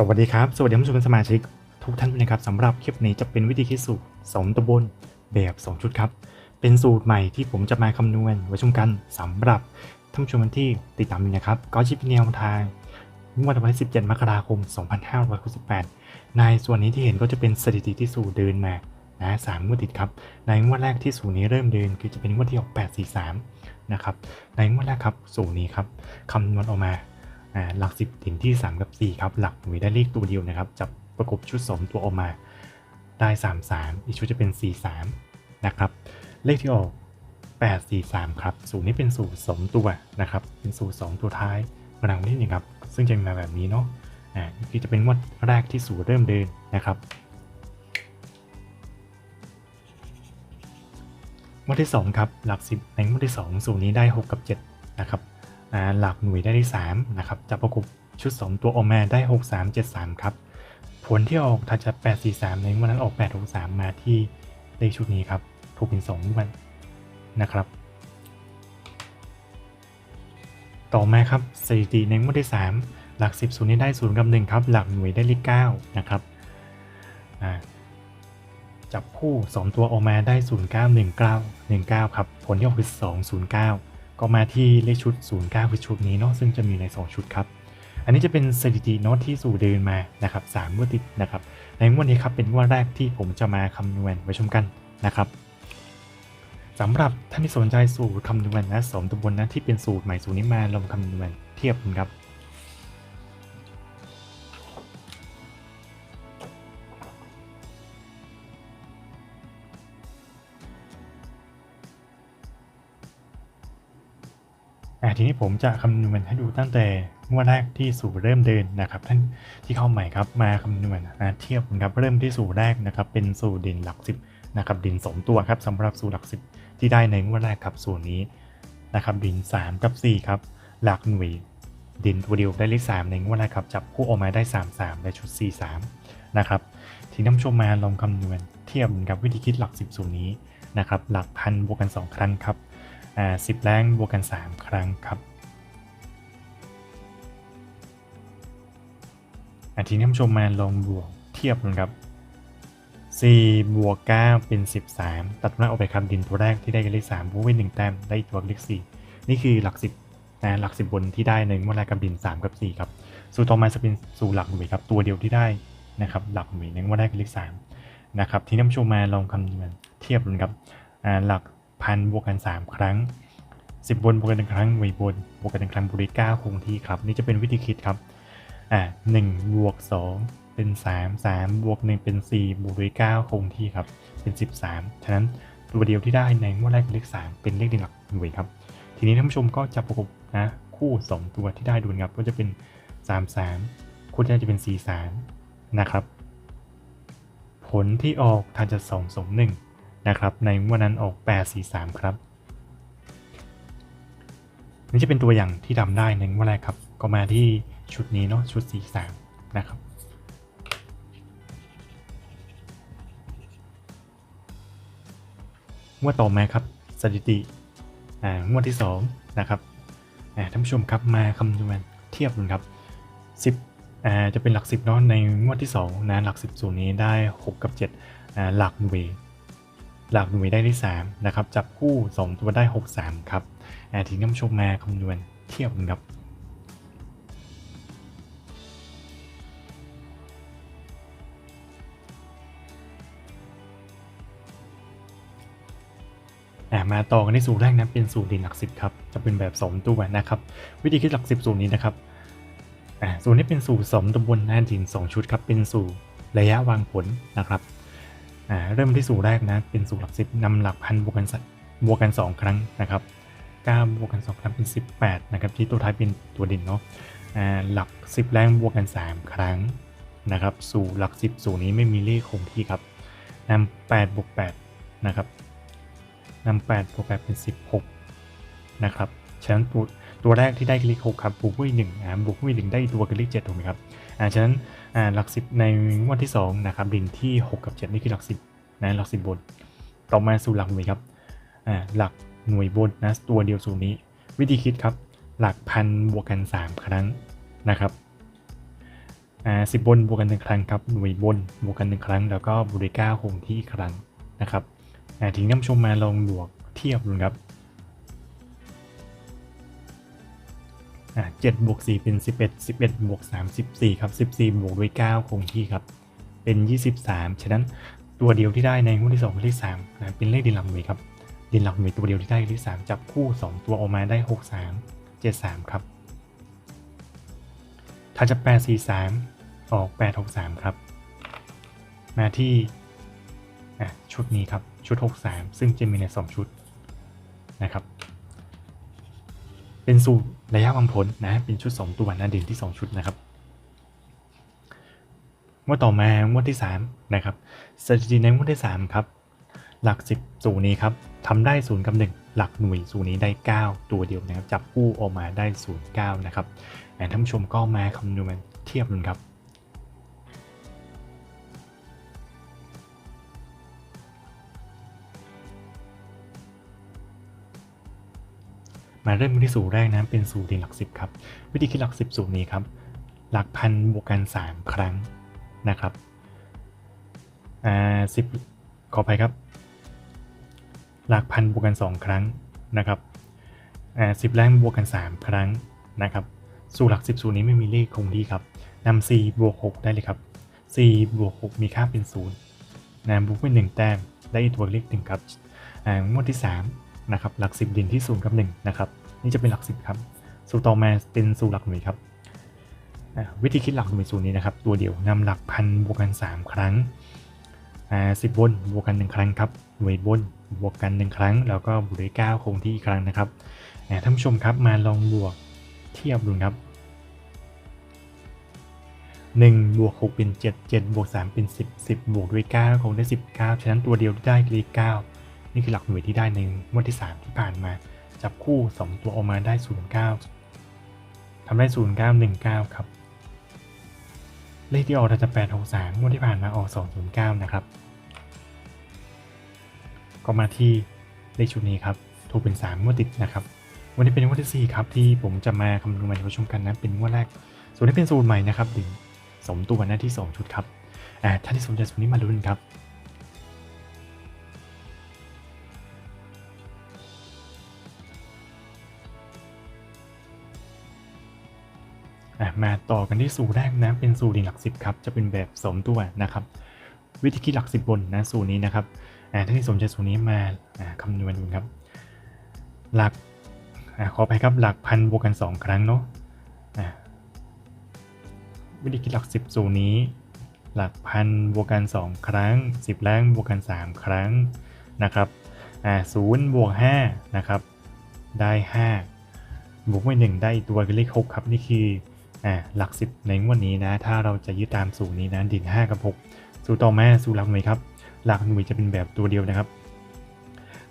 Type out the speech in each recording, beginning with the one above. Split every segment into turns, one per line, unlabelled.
สวัสดีครับ สวัสดีท่านผู้ชมสมาชิก ทุกท่านด้วยนะครับสำหรับคลิปนี้จะเป็นวิธีคิดสูตรสมตะบนแบบ 2 ชุดครับ เป็นสูตรใหม่ที่ผมจะมาคำนวณไว้ชมกันสำหรับท่านผู้ชมที่ติดตามอยู่นะครับ ก็ชิปแนวทางงวดวันที่17 มกราคม 2568 ในส่วนนี้ที่เห็นก็จะเป็นสถิติที่สูตรเดินมานะสามงวดติดครับ ในงวดแรกที่สูตรนี้เริ่มเดินคือจะเป็นงวดที่ออก843 นะครับ ในงวดแรกครับสูตรนี้ครับคำนวณออกมา หลักสิบถิ่นที่ 3 กับ 4 ครับ หลักหน่วยได้เลขตัวเดียวนะครับ จับประกบชุด2ตัวออกมาได้ 3 3 อีกชุดจะเป็น 4 3 นะครับ เลขที่ออก 8 4 3 ครับ สูตรนี้เป็นสูตร2ตัวนะครับ เป็นสูตร2ตัวท้ายกำลังที่หนึ่งครับ ซึ่งจะมาแบบนี้เนาะ อ่าคือจะเป็นงวดแรกที่สูตรเริ่มเดินนะครับงวดที่ 2 ครับ หลัก 10 ในงวดที่ 2 สูตรนี้ได้ 6 กับ 7 นะครับ อ่าหลักหน่วยได้ที่3นะครับจะประกบชุด 2 ตัวออกมาได้ 6 3 7 3 ครับ ผลที่ออกถ้าจะ8 4 3 ในวันนั้นออก 8 6 3 มาที่เลขชุดนี้ครับ ถูกเป็น2ด้วยนนะครับ ต่อมาครับสถิติในงวดที่ 3 หลัก 10ศูนย์นี้ได้0กับ1ครับ หลักหน่วยได้เลข9นะครับจับคู่ 2 ตัวออกมาได้ 0 9 1 9 1 9 ครับ ผลที่ออกคือ2 0 9 ก็มาที่เลขชุด 09 คือชุดนี้เนาะซึ่งจะมีใน 2 ชุดครับ อันนี้จะเป็นสถิติโน้ตที่สู่เดินมานะครับ3งวดติดนะครับ ในงวดนี้ครับเป็นงวดแรกที่ผมจะมาคำนวณไว้ชมกันนะครับสำหรับท่านที่สนใจสูตรคำนวณนะสมตัวบนนะที่เป็นสูตรใหม่สูตรนี้มาลองคำนวณเทียบกันครับ ทีนี้ผมจะคำนวณให้ดูตั้งแต่งวดแรกที่สู่เริ่มเดินนะครับ ท่านที่เข้าใหม่ครับมาคำนวณนะเทียบกันครับเริ่มที่สู่แรกนะครับ เป็นสู่ดินหลักสิบนะครับดินสองตัวครับสำหรับสู่หลักสิบที่ได้ในงวดแรกครับส่นนี้นะครับดิน 3 กับ 4 ครับ หลักหน่วยดินตัวเดียวได้เลข3ในงวดแรกครับจับคู่ออกมาได้ 3 3ในชุด 4 3นะครับทีนี้ท่นผู้ชมมาลองคำนวณเทียบกันกับวิธีคิดหลัก 10ส่นนี้นะครับหลักพันบวกกัน 2 ครั้งครับ อ่าสิบแรงบวกกัน 3 ครั้งครับอาทีนี้ท่านผู้ชมมาลองบวกเทียบกันครับ 4 บวก 9 เป็น 13 ตัดหน้าออกไปครับดินตัวแรกที่ได้กันเลข3บวกไว้1แต้มได้ตัวเลข4นี่คือหลัก 10นะหลัก 10 บนที่ได้ในงวดแรกกับดิน 3 กับ 4 ครับสูตรต่อมาจะเป็นสูตรหลักหน่วยครับตัวเดียวที่ได้นะครับหลักหน่วยในงวดแรกกับเลข3นะครับที่ท่านผู้ชมมาลองคำนวณเทียบกันครับหลัก พันบวกกัน 3 ครั้ง 10 บนบวกกันหนึ่งครั้งหน่วยบนบวกกันหนึ่งครั้งบวกด้วย9คงที่ครับ นี่จะเป็นวิธีคิดครับอ่าหนึ่งบวกสองเป็นสามสามบวกหนึ่งเป็นสี่บวกด้วยเก้าคงที่ครับ เป็นสิบสามฉะนั้นตัวเดียวที่ได้ในงวดแรกคือเลขสามเป็นเลขเดียวหลักหน่วยครับ ทีนี้ท่านผู้ชมก็จะประกบนะคู่สองตัวที่ได้ดูนะครับ ก็จะเป็นสามสามคู่ที่ได้จะเป็นสี่สามนะครับ ผลที่ออกถ้าจะสองสองห นึ่งนะครับ ในงวดนั้นออกแปดสี่สามครับ นี่จะเป็นตัวอย่างที่ทำได้ในงวดแรกครับ ก็มาที่ชุดนี้เนาะชุด 43 นะครับงวดต่อมาครับสถิติอ่างวดที่2นะครับอ่าท่านผู้ชมครับมาคำนวณเทียบกันครับ10อ่าจะเป็นหลัก 10เนาะในงวดที่2นะหลัก 10ส่วนนี้ได้ 6 กับ7อ่าหลักหน่วย หลักหน่วยได้ที่3นะครับ จับคู่ 2 ตัวได้ 6 3 ครับอ่าทีนี้ท่านผู้ชมมาคำนวณเทียบกันครับอ่ามาต่อกันที่สูตรแรกนะเป็นสูตรดินหลักสิบครับจะเป็นแบบ 2 ตัวนะครับ วิธีคิดหลักสิบสูตรนี้นะครับอ่าสูตรนี้เป็นสูตรสมตำบลหน้าดิน 2 ชุดครับเป็นสูตรระยะวางผลนะครับ อ่าเริ่มที่สูตรแรกนะเป็นสูตรหลักสิบนำหลักพันบวกกันสับวกกัน 2 ครั้งนะครับ9บวกกัน 2 ครั้งเป็น 18นะครับที่ตัวท้ายเป็นตัวดินเนาะอ่าหลัก 10 แรงบวกกัน 3 ครั้งนะครับสู่หลัก 10 สูตรนี้ไม่มีเลขคงที่ครับนำ8บวก8นะครับนำ8บวก8เป็น 16นะครับฉะนั้นตัว ตัวแรกที่ได้คือเลข6ครับบวกด้วย1อ่าบวกด้วย1ได้ตัวกับเลข7ถูกไหมครับอ่าฉะนั้นอ่าหลัก10ในงวดที่2นะครับดินที่6กับ7นี่คือหลัก10นะหลัก10บน ต่อมาสู่หลักหน่วยครับอ่าหลักหน่วยบนนะตัวเดียวสูตรนี้ วิธีคิดครับ หลักพันบวกกัน3ครั้งนะครับอ่าสิบบนบวกกันหนึ่งครั้งครับหน่วยบนบวกกันหนึ่งครั้ง แล้วก็บริก้าคงที่อีกครั้งนะครับอ่าทีนี้ท่านผู้ชมมาลองบวกเทียบดูครับ อ่าเจ็ดบวกสี่เป็นสิบเอ็ดสิบเอ็ดบวกสามสิบสี่ครับสิบสี่บวกด้วยเก้าคงที่ครับ เป็นยี่สิบสามฉะนั้นตัวเดียวที่ได้ในงวดที่สองกับเลขสามนะเป็นเลขดินหลักหน่วครับ ดินหลักหน่วตัวเดียวที่ได้เลขสามจับคู่สองตัวออกมาได้หกสามเจ็ดสามครับถ้าจะแปดสี่สามออกแปดหกสามครับ มาที่ชุดนี้ครับชุด 63 ซึ่งจะมีใน 2 ชุดนะครับ เป็นสูตรระยะวังผลนะเป็นชุด 2 ตัวนะเด่นที่ 2 ชุดนะครับงวดต่อมางวดที่3นะครับสถิติในงวดที่3ครับหลัก 10 สูตรนี้ครับทำได้ศูนย์กับ1หลักหน่วยสูตรนี้ได้ 9 ตัวเดียวนะครับจับคู่ออกมาได้ 0 9 นะครับท่านผู้ชมก็มาคำนวณเทียบกันครับ มาเริ่มที่สูตรแรกนะเป็นสูตรเรียนหลักสิบครับ วิธีคิดหลักสิบสูตรนี้ครับ หลักพันบวกกัน 3 ครั้งนะครับอ่าสิบขออภัยครับ หลักพันบวกกัน 2 ครั้งนะครับอ่าสิบแรงบวกกัน 3 ครั้งนะครับ สูตรหลักสิบสูตรนี้ไม่มีเลขคงที่ครับนำ4บวก6ได้เลยครับ4บวก6มีค่าเป็น0นะบวกเป็น1แต้มได้อีกตัวเลขหนึ่งครับอ่างวดที่ 3 นะครับ หลัก 10 ดินที่0กับ1นะครับ นี่จะเป็นหลัก10ครับสูตรต่อมาเป็นสูตรหลักหน่วยครับวิธีคิดหลักหน่วยสูตรนี้นะครับ ตัวเดียวนำหลักพันบวกกัน 3 ครั้งสิบบนบวกกัน 1 ครั้งครับหน่วยบนบวกกัน 1 ครั้ง แล้วก็บวกด้วย9คงที่อีกครั้งนะครับท่านผู้ชมครับมาลองบวกเทียบดูครับ1บวก6เป็น 7 7บวก3เป็น 10 10 บวกด้วย 9 คงได้ 19 ฉะนั้นตัวเดียวได้เลข9นี่คือหลักหน่วยที่ได้ในงวดที่ 3 ที่ผ่านมา จับคู่ 2 ตัวออกมาได้ 09ทำได้ 0919 ครับ เลขที่ออกจะ8 6 3งวดที่ผ่านมาออก 209 นะครับ ก็มาที่เลขชุดนี้ครับ ถูกเป็น 3 งวดติดนะครับ วันนี้เป็นงวดที่ 4 ครับ ที่ผมจะมาคำนวณมาให้ผู้ชมกันนะ เป็นงวดแรก ส่วนนี้เป็นสูตรใหม่นะครับถึงสมตัวหน้าที่ 2 ชุดครับอ่าท่านที่สนใจสูตรนี้มาลุ้นครับ มาต่อกันที่สูตรแรกนะเป็นสูตรดินหลักสิบครับจะเป็นแบบสมตัวนะครับ วิธีคิดหลักสิบบนนะสูตรนี้นะครับอ่าท่านที่สนใจสูตรนี้มาอ่าคำนวณดูครับ หลักอขอไปครับหลักพันบวกกัน 2 ครั้งเนาะวิธีคิดหลักสิบสูตรนี้ หลักพันบวกกัน 2 ครั้ง 10แรงบวกกัน 3 ครั้งนะครับศูนย์บวก5นะครับได้ 5 บวกไปหนึ่งได้อีกตัวคือเลข 6 ครับ นี่คือ อ่าหลัก 10 ในงวดนี้นะ ถ้าเราจะยึดตามสูตรนี้นะดิน5กับ 6 สูตรต่อมาสูตรหลักหน่วยครับ หลักหน่วยจะเป็นแบบตัวเดียวนะครับ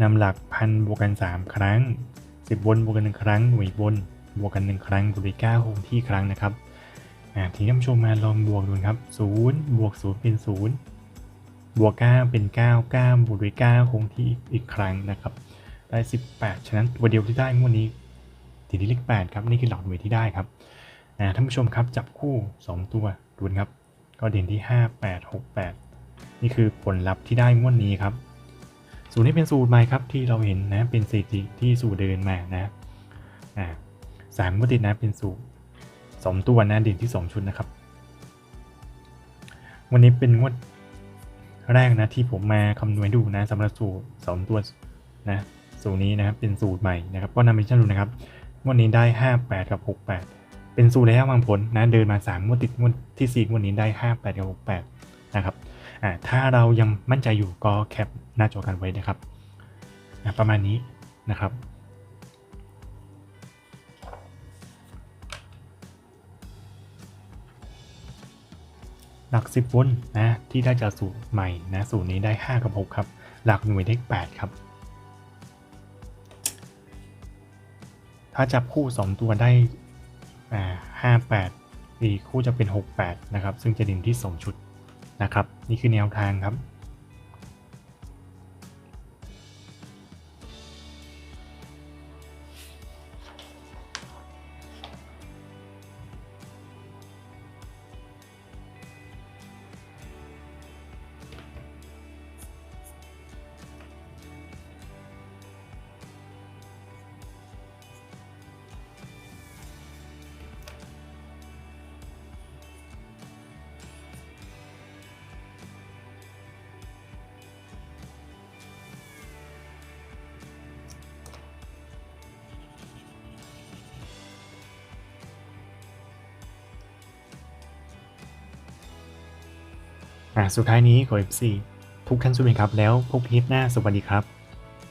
นำหลักพันบวกกัน 3 ครั้ง 10 บนบวกกัน 1 ครั้งหน่วยบนบวกกัน 1 ครั้งบวกด้วย9คงที่ครั้งนะครับอ่าทีนี้ท่านผู้ชมมาลองบวกดูครับ0บวก0เป็น 0 บวก9เป็น 9 9 บวกด้วย9คงที่อีกครั้งนะครับ ได้ 18 ฉะนั้นตัวเดียวที่ได้งวดนี้ติดที่เลข8ครับนี่คือหลักหน่วยที่ได้ครับ ท่านผู้ชมครับจับคู่ 2 ตัวดูนะครับ ก็เด่นที่ 5 8 6 8 นี่คือผลลัพธ์ที่ได้งวดนนี้ครับ สูตรนี้เป็นสูตรใหม่ครับที่เราเห็นนะเป็นสถิติที่สูตรเดินมานะอ่าสามงวดติดนะเป็นสูตรสองตัวนะเด่นที่ 2 ชุดนะครับ วันนี้เป็นงวดแรกนะที่ผมมาคำนวณดูนะสำหรับสูตรสองตัวนะสูตรนี้นะครับเป็นสูตรใหม่นะครับก็นำไปชั่นดูนะครับงวดนี้ได้ 58 กับ 68 เป็นสูตรระยะวางผลนะเดินมา3งวดติดงวดที่4งวดนี้ได้ 58กับ68นะครับอ่าถ้าเรายังมั่นใจอยู่ก็แคปหน้าจอกันไว้นะครับประมาณนี้นะครับหลัก 10วนนะที่ได้จากสูตรใหม่นะสูตรนี้ได้ 5 กับ 6 ครับ หลักหน่วยได้ 8 ครับ ถ้าจับคู่ 2 ตัวได้ อ่า5 8 อีกคู่จะเป็น 6 8 นะครับ ซึ่งจะดินที่ 2 ชุดนะครับ นี่คือแนวทางครับ อะสุดท้ายนี้ขอ F4 ทุกท่านสวัสดีครับแล้วพบพีทหน้าสวัสดีครับ